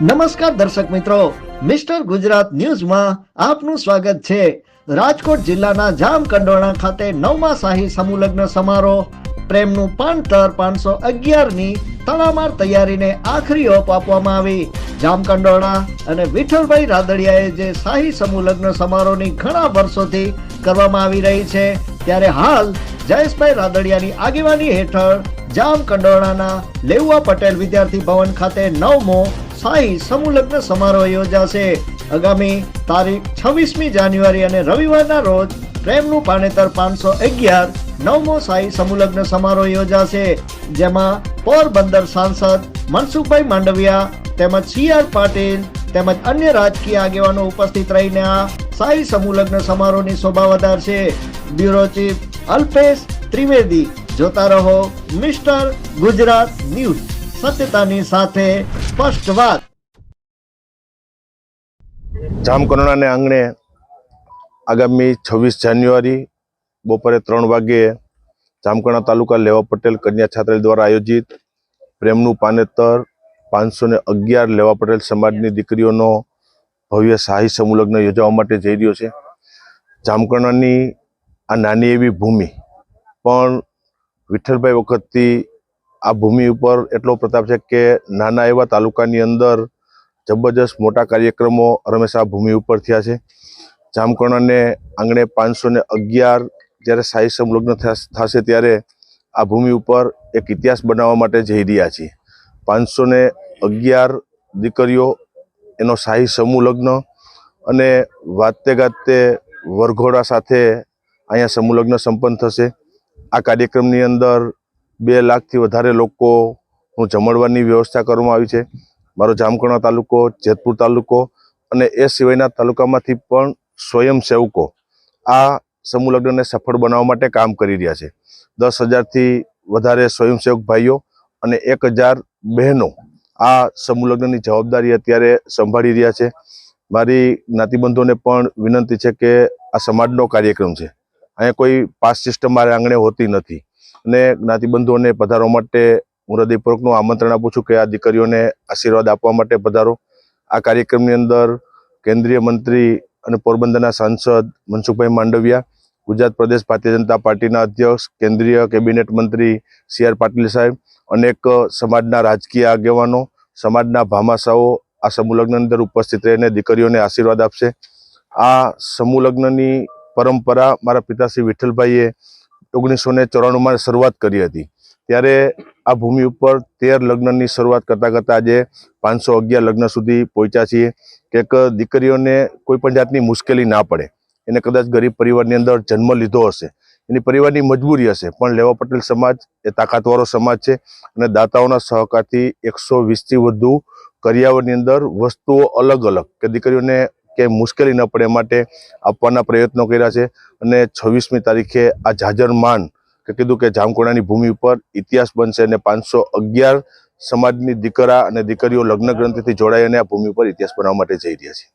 નમસ્કાર દર્શક મિત્રો, મિસ્ટર ગુજરાત ન્યૂઝમાં આપનું સ્વાગત છે. રાજકોટ જિલ્લાના જામકંડોરણા ખાતે નવમા શાહી સમૂહલગ્ન સમારોહ, પ્રેમનું પાંતર પાંચસો અગિયારની તડામાર તૈયારીને આખરી ઓપ આપવામાં આવી. જામકંડોરણા અને વિઠ્ઠલભાઈ રાદડિયાએ જે શાહી સમૂહલગ્ન સમારોહની ઘણા વર્ષોથી કરવામાં આવી રહી છે, ત્યારે હાલ જયેશભાઈ રાદડિયાની આગેવાની હેઠળ જામકંડોરણાના લેઉવા પટેલ વિદ્યાર્થી ભવન ખાતે નવમો શાહી સમૂહલગ્ન સમારોહ યોજાશે. આગામી તારીખ છવ્વીસમી જાન્યુઆરી અને રવિવારના રોજ પ્રેમનું પાનેતર પાંચસો અગિયાર નવમો સાંઈ સમૂહલગ્ન સમારોહ યોજાશે, જેમાં પોરબંદર સાંસદ મનસુખભાઈ માંડવિયા તેમજ સી આર પાટીલ તેમજ અન્ય રાજકીય આગેવાનો ઉપસ્થિત રહીને આ શાહી સમૂહલગ્ન સમારોહની શોભા વધારશે. બ્યુરો ચીફ અલ્પેશ ત્રિવેદી, જોતા રહો મિસ્ટર ગુજરાત ન્યૂઝ. સત્યતાની સાથે સ્પષ્ટ વાત. જામકરણાને આંગણે આગામી છવ્વીસ જાન્યુઆરી બપોરે ત્રણ વાગ્યે જામકરણા તાલુકા લેવા પટેલ કન્યા છાત્રાલય દ્વારા આયોજિત પ્રેમનું પાનેતર પાંચસો ને અગિયાર લેવા પટેલ સમાજની દીકરીઓનો ભવ્ય શાહી સમૂહલગ્ન યોજવા માટે જઈ રહ્યો છે. જામકરણાની આ નાની એવી ભૂમિ પણ વિઠ્ઠલભાઈ વખતથી આ ભૂમિ ઉપર એટલો પ્રતાપ છે કે નાના એવા તાલુકાની અંદર જબરજસ્ત મોટા કાર્યક્રમો રમેશ ભૂમિ ઉપર થયા છે. જામકર્ણને આંગણે પાંચસો ને અગિયાર જ્યારે શાહી સમલગ્ન થશે ત્યારે આ ભૂમિ ઉપર એક ઇતિહાસ બનાવવા માટે જઈ રહ્યા છીએ. પાંચસો ને અગિયાર દીકરીઓ, એનો શાહી સમૂહ લગ્ન અને વાતે ગાતે વરઘોડા સાથે અહીંયા સમૂહ લગ્ન સંપન્ન થશે. આ કાર્યક્રમની અંદર બે લાખથી વધારે લોકોનું જમણવારની વ્યવસ્થા કરવામાં આવી છે. મારો જામકણા તાલુકો, જેતપુર તાલુકો અને એ સિવાયના તાલુકામાંથી પણ સ્વયંસેવકો આ સમૂહ લગ્નને સફળ બનાવવા માટે કામ કરી રહ્યા છે. દસ હજારથી વધારે સ્વયંસેવક ભાઈઓ અને એક હજાર બહેનો આ સમૂહ લગ્નની જવાબદારી અત્યારે સંભાળી રહ્યા છે. મારી જ્ઞાતિબંધોને પણ વિનંતી છે કે આ સમાજનો કાર્યક્રમ છે. અહીંયા કોઈ પાસ સિસ્ટમ મારે આંગણે હોતી નથી. અને જ્ઞાતિબંધુઓને પધારવા માટે હું હૃદયપૂર્વકનું આમંત્રણ આપું છું કે આ દીકરીઓને આશીર્વાદ આપવા માટે પધારો. આ કાર્યક્રમની અંદર કેન્દ્રીય મંત્રી અને પોરબંદરના સાંસદ મનસુખભાઈ માંડવિયા, ગુજરાત પ્રદેશ ભારતીય જનતા પાર્ટીના અધ્યક્ષ, કેન્દ્રીય કેબિનેટ મંત્રી સી આર પાટીલ સાહેબ, અનેક સમાજના રાજકીય આગેવાનો, સમાજના ભામાશાઓ આ સમૂહ લગ્નની અંદર ઉપસ્થિત રહીને દીકરીઓને આશીર્વાદ આપશે. આ સમૂહ લગ્નની પરંપરા મારા પિતાશ્રી વિઠ્ઠલભાઈએ ઓગણીસો ને ચોરાણુંમાં શરૂઆત કરી હતી. ત્યારે આ ભૂમિ ઉપર તેર લગ્નની શરૂઆત કરતાં કરતાં આજે પાંચસો અગિયાર લગ્ન સુધી પહોંચ્યા છીએ કે દીકરીઓને કોઈ પણ જાતની મુશ્કેલી ના પડે. એને કદાચ ગરીબ પરિવારની અંદર જન્મ લીધો હશે. એની પરિવારની મજબૂરી હશે. પણ લેવા પટેલ સમાજ એ તાકાતવાળો સમાજ છે અને દાતાઓના સહકારથી એકસો વીસથી વધુ કરિયાવરની અંદર વસ્તુઓ અલગ અલગ કે દીકરીઓને ક્યાંય મુશ્કેલી ન પડે માટે આપવાના પ્રયત્નો કર્યા છે. અને છવ્વીસમી તારીખે આ જાજર માન કે કીધું કે જામકોડાની ભૂમિ ઉપર ઇતિહાસ બનશે અને પાંચસો સમાજની દીકરા અને દીકરીઓ લગ્ન ગ્રંથિથી જોડાઈ અને આ ભૂમિ ઉપર ઇતિહાસ બનાવવા માટે જઈ રહ્યા છે.